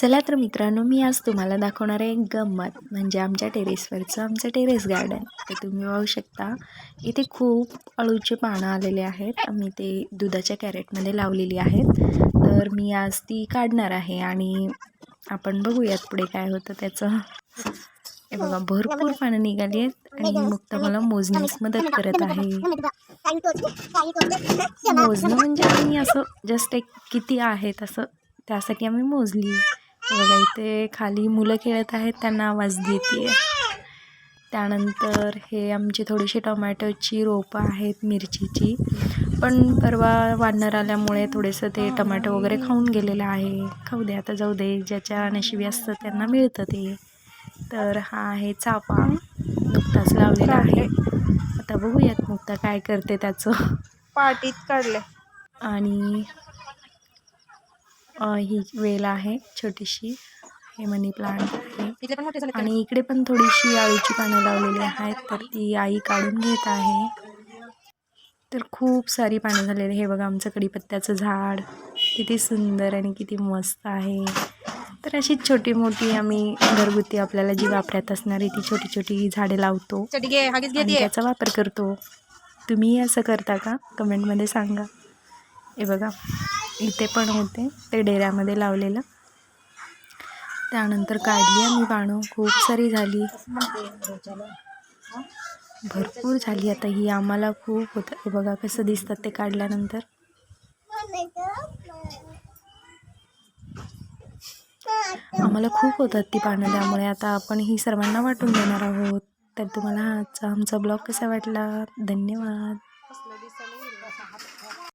चला तर मित्रांनो मी आज तुम्हाला दाखवणार आहे एक गंमत. म्हणजे आमच्या टेरेसवरचं आमचं टेरेस गार्डन. ते तुम्ही पाहू शकता इथे खूप अळूचे पानं आलेले आहेत. आम्ही ते दुधाच्या कॅरेटमध्ये लावलेली आहेत. तर मी आज ती काढणार आहे आणि आपण बघूयात पुढे काय होतं त्याचं. हे बघा भरपूर पानं निघाली आहेत आणि मुक्ता मला मोजण्यास मदत करत आहे. मोजणं म्हणजे आम्ही असं जस्ट एक किती आहेत असं त्यासाठी आम्ही मोजली. बघा इथे खाली मुलं खेळत आहेत त्यांना आवाज देते त्यानंतर हे आमची थोडीशी टोमॅटोची रोपं आहेत मिरचीची. पण परवा वाढणार आल्यामुळे थोडेसं ते टोमॅटो वगैरे खाऊन गेलेलं आहे. खाऊ दे आता जाऊ दे ज्याच्या नशिबी असतं त्यांना मिळतं ते. तर हा आहे चाफा. नुकताच लावलेला आहे. आता बघूयात मुक्ता काय करते त्याचं. पार्टीत काढले आणि ही वेल आहे छोटीशी हे मनी प्लांट आहे. आणि इकडे पण थोडीशी आळूची पानं लावलेली आहेत तर ती आई काढून घेत आहे. तर खूप सारी पानं झालेली हे बघा आमचं कडीपत्त्याचं झाड. किती सुंदर आणि किती मस्त आहे. तर अशी छोटी मोठी आम्ही घरगुती आपल्याला जी वापरात असणारी ती छोटी छोटी झाडे लावतो. आणि त्याचा वापर करतो. तुम्हीही असं करता का? कमेंटमध्ये सांगा. हे बघा. इथे पण होते ते डेऱ्यामध्ये लावलेलं. त्यानंतर काढली आम्ही पानं खूप सारी झाली. भरपूर झाली आता ही आम्हाला खूप होतं. बघा कसं दिसतात ते काढल्यानंतर. आम्हाला खूप होतात ती पानं त्यामुळे आता आपण ही सर्वांना वाटून देणार आहोत. तर तुम्हाला आजचा आमचा ब्लॉग कसा वाटला? धन्यवाद.